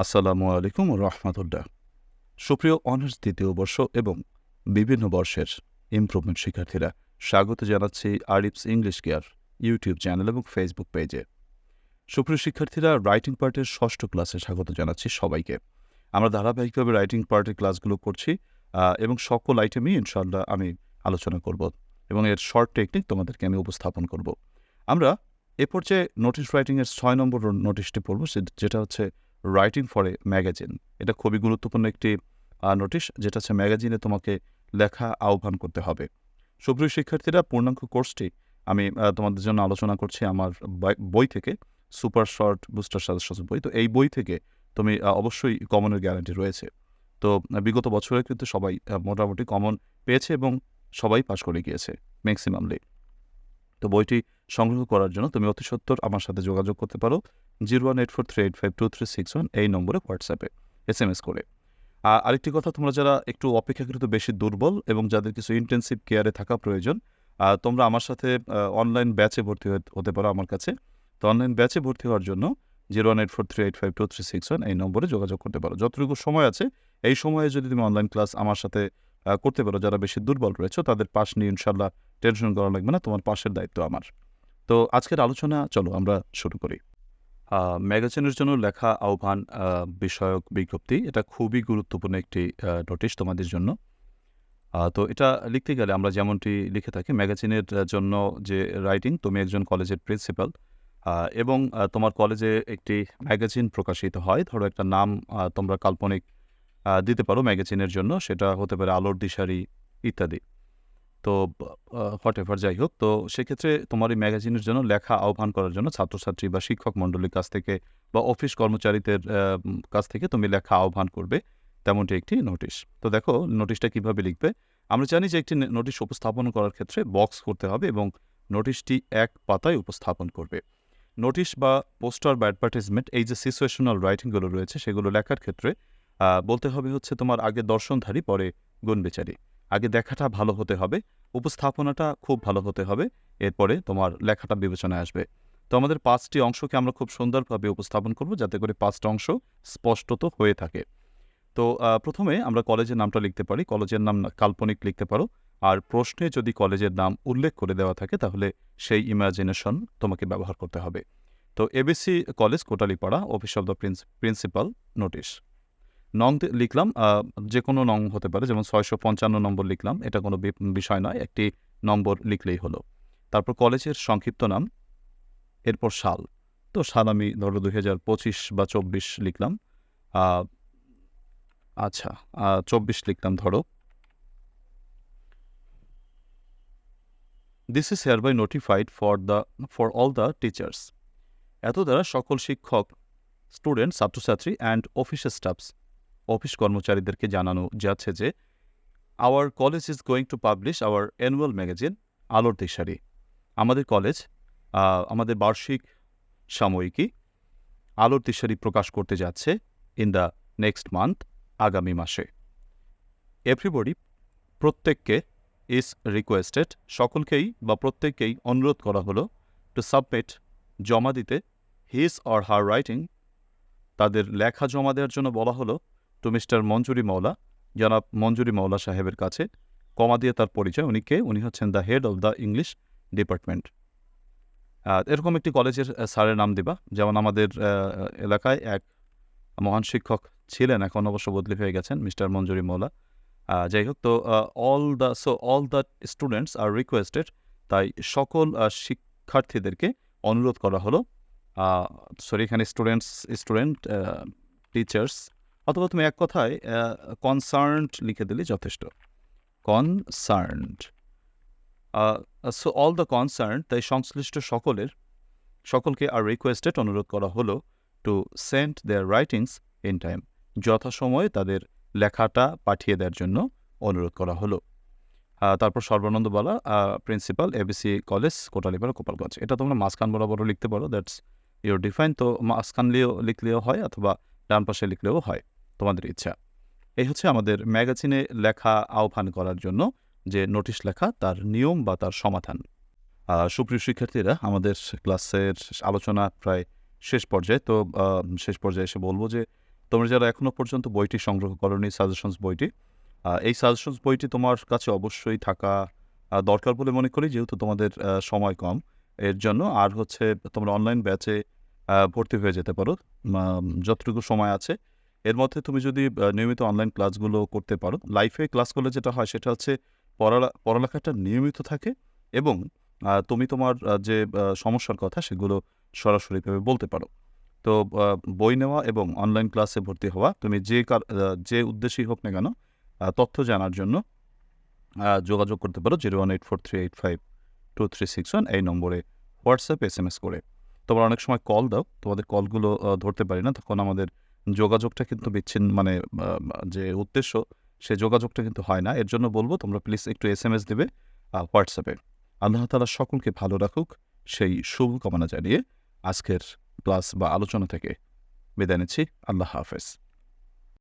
আসসালামু আলাইকুম রহমতুল্লাহ। সুপ্রিয় অনার্স দ্বিতীয় বর্ষ এবং বিভিন্ন বর্ষের ইমপ্রুভমেন্ট শিক্ষার্থীরা, স্বাগত জানাচ্ছি Arif's English care YouTube channel এবং ফেসবুক পেজে সুপ্রিয় শিক্ষার্থীরা রাইটিং পার্টের ষষ্ঠ ক্লাসে স্বাগত জানাচ্ছি সবাইকে। আমরা ধারাবাহিকভাবে রাইটিং পার্টের ক্লাসগুলো করছি এবং সকল আইটেমই ইনশাল্লাহ আমি আলোচনা করব এবং এর শর্ট টেকনিক তোমাদেরকে আমি উপস্থাপন করব। আমরা এ পর্যায়ে নোটিশ রাইটিংয়ের ছয় নম্বর নোটিশটি পড়ব যেটা হচ্ছে রাইটিং ফর এ ম্যাগাজিন এটা খুবই গুরুত্বপূর্ণ একটি নোটিশ যেটা হচ্ছে ম্যাগাজিনে তোমাকে লেখা আহ্বান করতে হবে। সুপ্রিয় শিক্ষার্থীরা পূর্ণাঙ্গ কোর্সটি আমি তোমাদের জন্য আলোচনা করছি আমার বই- থেকে সুপার শর্ট বুস্টার সাজেশন বই। তো এই বই থেকে তুমি অবশ্যই কমনের গ্যারান্টি রয়েছে। তো বিগত বছরে কিন্তু সবাই মোটামুটি কমন পেয়েছে এবং সবাই পাশ করে গিয়েছে ম্যাক্সিমামলি তো বইটি সংগ্রহ করার জন্য তুমি অতি সত্তর আমার সাথে যোগাযোগ করতে পারো। Zero one eight four three eight five two three six one এই নম্বরে হোয়াটসঅ্যাপে এস এম এস করে। আর আরেকটি কথা তোমরা যারা একটু অপেক্ষাকৃত বেশি দুর্বল এবং যাদের কিছু ইন্টেন্সিভ কেয়ারে থাকা প্রয়োজন তোমরা আমার সাথে অনলাইন ব্যাচে ভর্তি হতে পারো আমার কাছে। তো অনলাইন ব্যাচে ভর্তি হওয়ার জন্য zero one eight four three eight five two three six one এই নম্বরে যোগাযোগ করতে পারো। যতটুকু সময় আছে, এই সময়ে যদি তুমি অনলাইন ক্লাস আমার সাথে করতে পারো, যারা বেশি দুর্বল রয়েছে, তাদের পাশ নিয়ে ইনশাল্লাহ টেনশন করা লাগবে না, তোমার পাশের দায়িত্ব আমার। তো আজকের আলোচনা, চলো আমরা শুরু করি। ম্যাগাজিনের জন্য লেখা আহ্বান বিষয়ক বিজ্ঞপ্তি। এটা খুবই গুরুত্বপূর্ণ একটি নোটিশ তোমাদের জন্য। তো এটা লিখতে গেলে আমরা যেমনটি লিখে থাকি, ম্যাগাজিনের জন্য যে রাইটিং, তুমি একজন কলেজের প্রিন্সিপাল এবং তোমার কলেজে একটি ম্যাগাজিন প্রকাশিত হয়। ধরো একটা নাম তোমরা কাল্পনিক দিতে পারো ম্যাগাজিনের জন্য, সেটা হতে পারে আলোর দিশারি ইত্যাদি। তো হোয়াট এভার যাই হোক, তো সেক্ষেত্রে তোমার এই ম্যাগাজিনের জন্য লেখা আহ্বান করার জন্য ছাত্রছাত্রী বা শিক্ষক মণ্ডলীর কাছ থেকে বা অফিস কর্মচারীদের কাছ থেকে তুমি লেখা আহ্বান করবে তেমনটি একটি নোটিশ তো দেখো নোটিশটা কীভাবে লিখবে? আমরা জানি যে একটি নোটিশ উপস্থাপন করার ক্ষেত্রে বক্স করতে হবে এবং নোটিশটি এক পাতায় উপস্থাপন করবে। নোটিশ বা পোস্টার বা অ্যাডভার্টাইজমেন্ট এই যে সিচুয়েশনাল রাইটিংগুলো রয়েছে, সেগুলো লেখার ক্ষেত্রে বলতে হবে হচ্ছে তোমার আগে দর্শনধারী, পরে গুণবিচারী। আগে দেখাটা ভালো হতে হবে, উপস্থাপনাটা খুব ভালো হতে হবে, এরপরে তোমার লেখাটা বিবেচনায় আসবে। তো আমাদের পাঁচটি অংশকে আমরা খুব সুন্দরভাবে উপস্থাপন করব যাতে করে পাঁচটা অংশ স্পষ্টত হয়ে থাকে। তো প্রথমে আমরা কলেজের নামটা লিখতে পারি, কলেজের নাম কাল্পনিক লিখতে পারো। আর প্রশ্নে যদি কলেজের নাম উল্লেখ করে দেওয়া থাকে তাহলে সেই ইমাজিনেশন তোমাকে ব্যবহার করতে হবে। তো A B C college Kotalipara office of the principal notice নং লিখলাম যে কোনো নং হতে পারে, যেমন ছয়শো পঞ্চান্ন নম্বর লিখলাম, এটা কোনো বিষয় নয়, একটি নম্বর লিখলেই হলো। তারপর কলেজের সংক্ষিপ্ত নাম, এরপর সাল। তো সাল আমি ধরো দুই হাজার পঁচিশ বা চব্বিশ লিখলাম আচ্ছা চব্বিশ লিখলাম ধরো। This is here by notified for the for all the teachers এত দ্বারা সকল শিক্ষক স্টুডেন্ট ছাত্রছাত্রী অ্যান্ড অফিসের স্টাফস অফিস কর্মচারীদেরকে জানানো যাচ্ছে যে our college is going to publish our annual magazine Alor Dishari আমাদের কলেজ আমাদের বার্ষিক সাময়িকী আলোর দিশারি প্রকাশ করতে যাচ্ছে ইন দ্য নেক্সট মান্থ আগামী মাসে। এভরিবডি প্রত্যেককে ইজ রিকোয়েস্টেড সকলকেই বা প্রত্যেককেই অনুরোধ করা হলো টু সাবমিট জমা দিতে। হিজ অর হার রাইটিং তাদের লেখা জমা দেওয়ার জন্য বলা হলো। টু মিস্টার মঞ্জুরি মৌলা জনাব মঞ্জুরি মৌলা সাহেবের কাছে কমা দিয়ে তার পরিচয়, উনি কে? উনি হচ্ছেন the head of the English department. এরকম একটি কলেজের স্যারের নাম দিবা। যেমন আমাদের এলাকায় এক মহান শিক্ষক ছিলেন, এখন অবশ্য বদলি হয়ে গেছেন মিস্টার মঞ্জুরি মৌলা যাই হোক, তো all the so all the students are requested তাই সকল শিক্ষার্থীদেরকে অনুরোধ করা হলো। সরি এখানে স্টুডেন্টস স্টুডেন্ট টিচার্স অথবা তুমি এক কথায় কনসার্নড লিখে দিলে যথেষ্ট। Concerned so all the concern তাই সংশ্লিষ্ট সকলের, সকলকে আর রিকোয়েস্টেড অনুরোধ করা হলো to send their writings in time যথাসময়ে তাদের লেখাটা পাঠিয়ে দেওয়ার জন্য অনুরোধ করা হলো। তারপর Sarbananda Bala principal A B C college Kotalipara Gopalganj. এটা তোমরা মাঝখান বরাবরও লিখতে পারো দ্যাটস ইউর ডিফাইন তো মাঝখান লিখলেও হয়, অথবা ডান পাশে লিখলেও হয়। তোমাদের ইচ্ছা। এই হচ্ছে আমাদের ম্যাগাজিনে লেখা আহ্বান করার জন্য যে নোটিশ লেখা, তার নিয়ম বা তার সমাধান। সুপ্রিয় শিক্ষার্থীরা, আমাদের ক্লাসের আলোচনা প্রায় শেষ পর্যায়ে। তো শেষ পর্যায়ে এসে বলব যে, তোমরা যারা এখনও পর্যন্ত বইটি সংগ্রহ করনি, সাজেশনস বইটি এই সাজেশনস বইটি তোমার কাছে অবশ্যই থাকা দরকার বলে মনে করি, যেহেতু তোমাদের সময় কম। এর জন্য আর হচ্ছে তোমরা অনলাইন ব্যাচে ভর্তি হয়ে যেতে পারো। যতটুকু সময় আছে এর মধ্যে তুমি যদি নিয়মিত অনলাইন ক্লাসগুলো করতে পারো লাইফে ক্লাস করলে যেটা হয় সেটা হচ্ছে পড়ালা, পড়ালেখাটা নিয়মিত থাকে এবং তুমি তোমার যে সমস্যার কথা সেগুলো সরাসরিভাবে বলতে পারো। তো বই নেওয়া এবং অনলাইন ক্লাসে ভর্তি হওয়া, তুমি যে কার- যে উদ্দেশ্যেই হোক না কেন তথ্য জানার জন্য যোগাযোগ করতে পারো zero one eight four three eight five two three six one এই নম্বরে হোয়াটসঅ্যাপ এস এম এস করে। তোমরা অনেক সময় কল দাও, তোমাদের কলগুলো ধরতে পারি না, তখন আমাদের যোগাযোগটা কিন্তু বিচ্ছিন্ন মানে যে উদ্দেশ্য, সে যোগাযোগটা কিন্তু হয় না। এর জন্য বলব, তোমরা প্লিজ একটু এস এম এস দেবে হোয়াটসঅ্যাপে আল্লাহ তালা সকলকে ভালো রাখুক, সেই শুভকামনা জানিয়ে আজকের ক্লাস বা আলোচনা থেকে বিদায় নিচ্ছি। আল্লাহ হাফেজ।